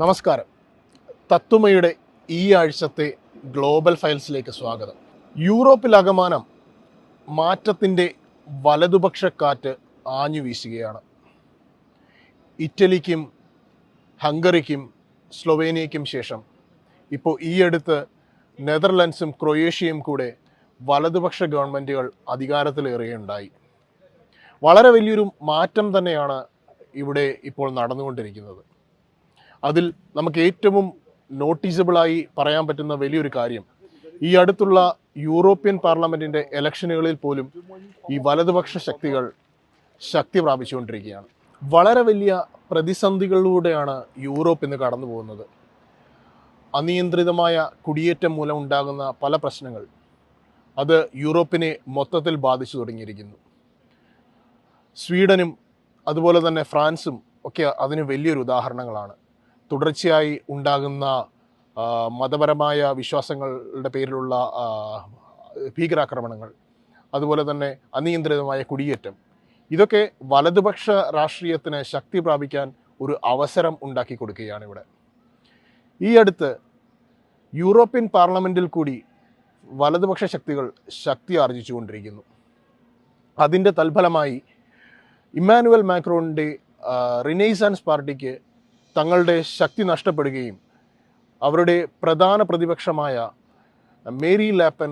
നമസ്കാരം. തത്തുമയുടെ ഈ ആഴ്ചത്തെ ഗ്ലോബൽ ഫയൽസിലേക്ക് സ്വാഗതം. യൂറോപ്പിലകമാനം മാറ്റത്തിന്റെ വലതുപക്ഷ കാറ്റ് ആഞ്ഞു വീശുകയാണ്. ഇറ്റലിക്കും ഹംഗറിക്കും സ്ലൊവേനിയയ്ക്കും ശേഷം ഇപ്പോൾ ഈ അടുത്ത് നെതർലൻഡ്സും ക്രൊയേഷ്യയും കൂടെ വലതുപക്ഷ ഗവൺമെന്റുകൾ അധികാരത്തിലേറുകയുണ്ടായി വളരെ വലിയൊരു മാറ്റം തന്നെയാണ് ഇവിടെ ഇപ്പോൾ നടന്നുകൊണ്ടിരിക്കുന്നത്. അതിൽ നമുക്ക് ഏറ്റവും നോട്ടീസബിളായി പറയാൻ പറ്റുന്ന വലിയൊരു കാര്യം. ഈ അടുത്തുള്ള യൂറോപ്യൻ പാർലമെന്റിന്റെ ഇലക്ഷനുകളിൽ പോലും ഈ വലതുപക്ഷ ശക്തികൾ ശക്തി പ്രാപിച്ചുകൊണ്ടിരിക്കുകയാണ്. വളരെ വലിയ പ്രതിസന്ധികളിലൂടെയാണ് യൂറോപ്പ് ഇന്ന് കടന്നു പോകുന്നത് അനിയന്ത്രിതമായ കുടിയേറ്റം മൂലം ഉണ്ടാകുന്ന പല പ്രശ്നങ്ങൾ അത് യൂറോപ്പിനെ മൊത്തത്തിൽ ബാധിച്ചു തുടങ്ങിയിരിക്കുന്നു. സ്വീഡനും അതുപോലെ തന്നെ ഫ്രാൻസും ഒക്കെ അതിന് വലിയൊരു ഉദാഹരണങ്ങളാണ്. തുടർച്ചയായി ഉണ്ടാകുന്ന മതപരമായ വിശ്വാസങ്ങളുടെ പേരിലുള്ള ഭീകരാക്രമണങ്ങൾ അതുപോലെ തന്നെ അനിയന്ത്രിതമായ കുടിയേറ്റം ഇതൊക്കെ വലതുപക്ഷ രാഷ്ട്രീയത്തിന് ശക്തി പ്രാപിക്കാൻ ഒരു അവസരം ഉണ്ടാക്കി കൊടുക്കുകയാണ് ഇവിടെ. ഈ അടുത്ത് യൂറോപ്യൻ പാർലമെന്റിൽ കൂടി വലതുപക്ഷ ശക്തികൾ ശക്തി ആർജിച്ചുകൊണ്ടിരിക്കുന്നു അതിന്റെ തൽഫലമായി ഇമ്മാനുവൽ മാക്രോണിന്റെ റിനൈസാൻസ് പാർട്ടിക്ക് തങ്ങളുടെ ശക്തി നഷ്ടപ്പെടുകയും അവരുടെ പ്രധാന പ്രതിപക്ഷമായ മേരി ലാപ്പൻ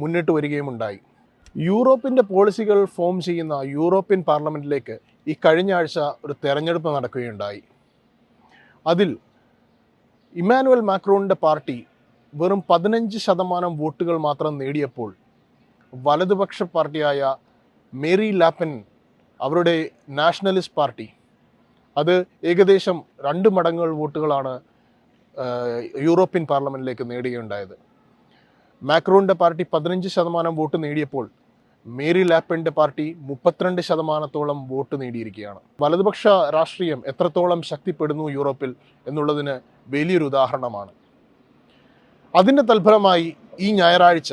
മുന്നിട്ട് വരികയും ഉണ്ടായി. യൂറോപ്പിന്റെ പോളിസികൾ ഫോം ചെയ്യുന്ന യൂറോപ്യൻ പാർലമെന്റിലേക്ക് ഈ കഴിഞ്ഞ ആഴ്ച ഒരു തെരഞ്ഞെടുപ്പ് നടക്കുകയുണ്ടായി. അതിൽ ഇമ്മാനുവൽ മാക്രോണിന്റെ പാർട്ടി വെറും പതിനഞ്ച് ശതമാനം വോട്ടുകൾ മാത്രം നേടിയപ്പോൾ വലതുപക്ഷ പാർട്ടിയായ മേരി ലാപ്പൻ അവരുടെ നാഷണലിസ്റ്റ് പാർട്ടി അത് ഏകദേശം രണ്ട് മടങ്ങുകൾ വോട്ടുകളാണ് യൂറോപ്യൻ പാർലമെന്റിലേക്ക് നേടുകയുണ്ടായത് മാക്രോന്റെ പാർട്ടി പതിനഞ്ച് ശതമാനം വോട്ട് നേടിയപ്പോൾ മേരി ലാപ്പന്റെ പാർട്ടി മുപ്പത്തിരണ്ട് ശതമാനത്തോളം വോട്ട് നേടിയിരിക്കുകയാണ്. വലതുപക്ഷ രാഷ്ട്രീയം എത്രത്തോളം ശക്തിപ്പെടുന്നു യൂറോപ്പിൽ എന്നുള്ളതിന് വലിയൊരു ഉദാഹരണമാണ്. അതിന്റെ തൽഫലമായി ഈ ഞായറാഴ്ച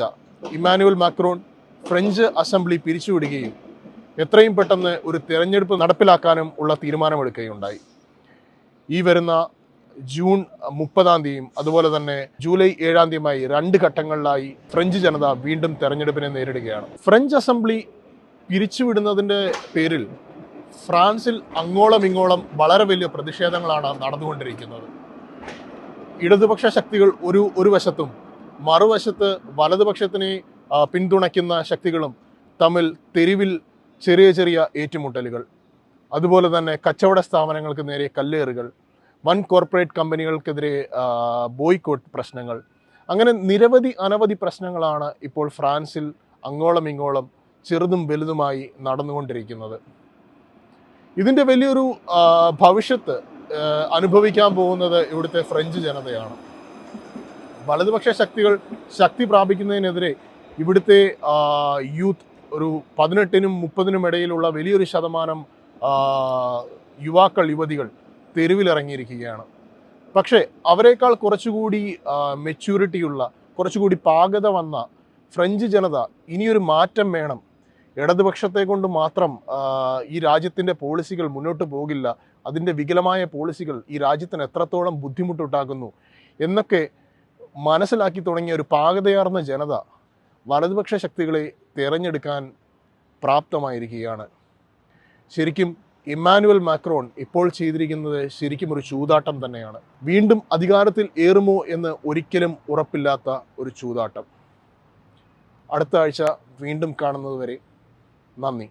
ഇമ്മാനുവൽ മാക്രോൺ ഫ്രഞ്ച് അസംബ്ലി പിരിച്ചുവിടുകയും എത്രയും പെട്ടെന്ന് ഒരു തിരഞ്ഞെടുപ്പ് നടപ്പിലാക്കാനും ഉള്ള തീരുമാനമെടുക്കുകയുണ്ടായി. ഈ വരുന്ന ജൂൺ മുപ്പതാം തീയതിയും അതുപോലെ തന്നെ ജൂലൈ ഏഴാം തീയതിയുമായി രണ്ട് ഘട്ടങ്ങളിലായി ഫ്രഞ്ച് ജനത വീണ്ടും തെരഞ്ഞെടുപ്പിനെ നേരിടുകയാണ്. ഫ്രഞ്ച് അസംബ്ലി പിരിച്ചുവിടുന്നതിന്റെ പേരിൽ ഫ്രാൻസിൽ അങ്ങോളം ഇങ്ങോളം വളരെ വലിയ പ്രതിഷേധങ്ങളാണ് നടന്നുകൊണ്ടിരിക്കുന്നത്. ഇടതുപക്ഷ ശക്തികൾ ഒരു ഒരു വശത്തും മറുവശത്ത് വലതുപക്ഷത്തിനെ പിന്തുണയ്ക്കുന്ന ശക്തികളും തമ്മിൽ തെരുവിൽ ചെറിയ ചെറിയ ഏറ്റുമുട്ടലുകൾ. അതുപോലെ തന്നെ കച്ചവട സ്ഥാപനങ്ങൾക്ക് നേരെ കല്ലേറുകൾ വൻ കോർപ്പറേറ്റ് കമ്പനികൾക്കെതിരെ ബോയ്ക്കോട്ട് പ്രശ്നങ്ങൾ. അങ്ങനെ നിരവധി അനവധി പ്രശ്നങ്ങളാണ് ഇപ്പോൾ ഫ്രാൻസിൽ അങ്ങോളം ഇങ്ങോളം ചെറുതും വലുതുമായി നടന്നുകൊണ്ടിരിക്കുന്നത്. ഇതിന്റെ വലിയൊരു ഭവിഷ്യത്ത് അനുഭവിക്കാൻ പോകുന്നത് ഇവിടുത്തെ ഫ്രഞ്ച് ജനതയാണ്. വലതുപക്ഷ ശക്തികൾ ശക്തി പ്രാപിക്കുന്നതിനെതിരെ ഇവിടുത്തെ യൂത്ത് ഒരു പതിനെട്ടിനും മുപ്പതിനും ഇടയിലുള്ള വലിയൊരു ശതമാനം യുവാക്കൾ യുവതികൾ തെരുവിലിറങ്ങിയിരിക്കുകയാണ്. പക്ഷേ അവരെക്കാൾ കുറച്ചുകൂടി മെച്യൂരിറ്റിയുള്ള കുറച്ചുകൂടി പാകത വന്ന ഫ്രഞ്ച് ജനത ഇനിയൊരു മാറ്റം വേണം. ഇടതുപക്ഷത്തെ കൊണ്ട് മാത്രം ഈ രാജ്യത്തിന്റെ പോളിസികൾ മുന്നോട്ട് പോകില്ല. അതിന്റെ വികലമായ പോളിസികൾ ഈ രാജ്യത്തിന് എത്രത്തോളം ബുദ്ധിമുട്ടുണ്ടാക്കുന്നു എന്നൊക്കെ മനസ്സിലാക്കി തുടങ്ങിയ ഒരു പാകതയാർന്ന ജനത വലതുപക്ഷ ശക്തികളെ തിരഞ്ഞെടുക്കാൻ പ്രാപ്തമായിരിക്കുകയാണ്. ശരിക്കും ഇമ്മാനുവൽ മാക്രോൺ ഇപ്പോൾ ചെയ്തിരിക്കുന്നത് ശരിക്കും ഒരു ചൂതാട്ടം തന്നെയാണ്. വീണ്ടും അധികാരത്തിൽ ഏറുമോ എന്ന് ഒരിക്കലും ഉറപ്പില്ലാത്ത ഒരു ചൂതാട്ടം. അടുത്ത ആഴ്ച വീണ്ടും കാണുന്നതുവരെ നന്ദി.